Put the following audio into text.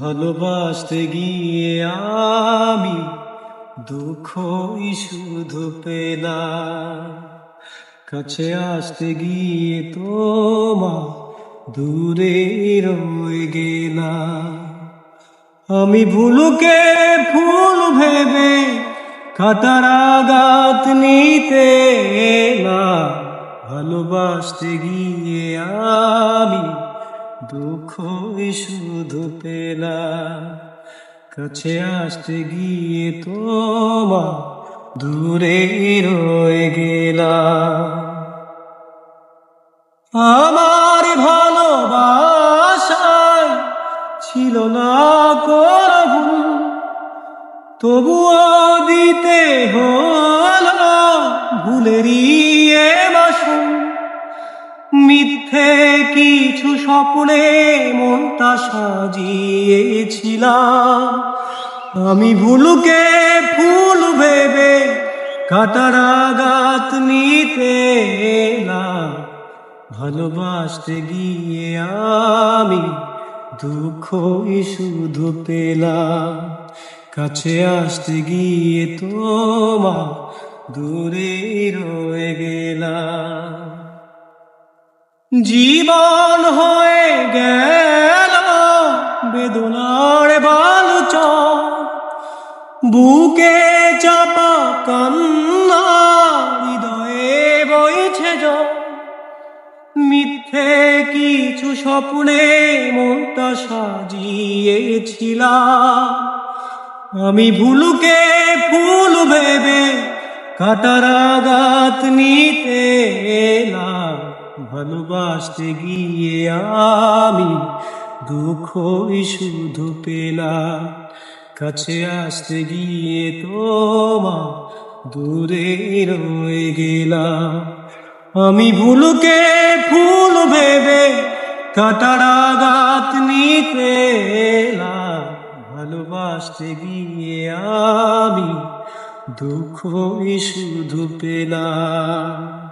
ভালোবাসতে গিয়ে আমি দুঃখই শুধু পেলাম। কাছে আসতে গিয়ে তোমা দূরে রয়ে গেলাম। আমি ভুলুকে ফুল ভেবে কাটার আঘাত নিতে না ভালোবাসতে গিয়ে আমি দুঃখই শুধু পেলাম। কাছে আসতে গিয়ে তোমা দূরে রয়ে গেলাম। আমার ভালোবাসায় ছিল না করবু তবুও দিতে হলো বাসন মিথ্যে কিছু স্বপ্নে মনটা সাজিয়েছিলাম। আমি ভুলুকে ফুল ভেবে কাটার আঘাত নিতে না ভালোবাসতে গিয়ে আমি দুঃখই শুধু পেলাম। কাছে আসতে গিয়ে তোমা দূরে রয়ে জীবন হয়ে গেল, বেদনার বালুচ বুকে চাপা কান্না, হৃদয়ে বইছে জল মিথ্যে কিছু স্বপ্নে মনটা সাজিয়েছিলাম। আমি ভুলুকে ফুল ভেবে কাটার আঘাত নিতে ভালোবাসতে গিয়ে আমি দুঃখই শুধু পেলাম। কাছে আসতে গিয়ে তোমা দূরে রয়ে গেলাম। আমি ভুলুকে ফুল ভেবে কাটার আঘাত নিতে ভালোবাসতে গিয়ে আমি দুঃখই শুধু পেলাম।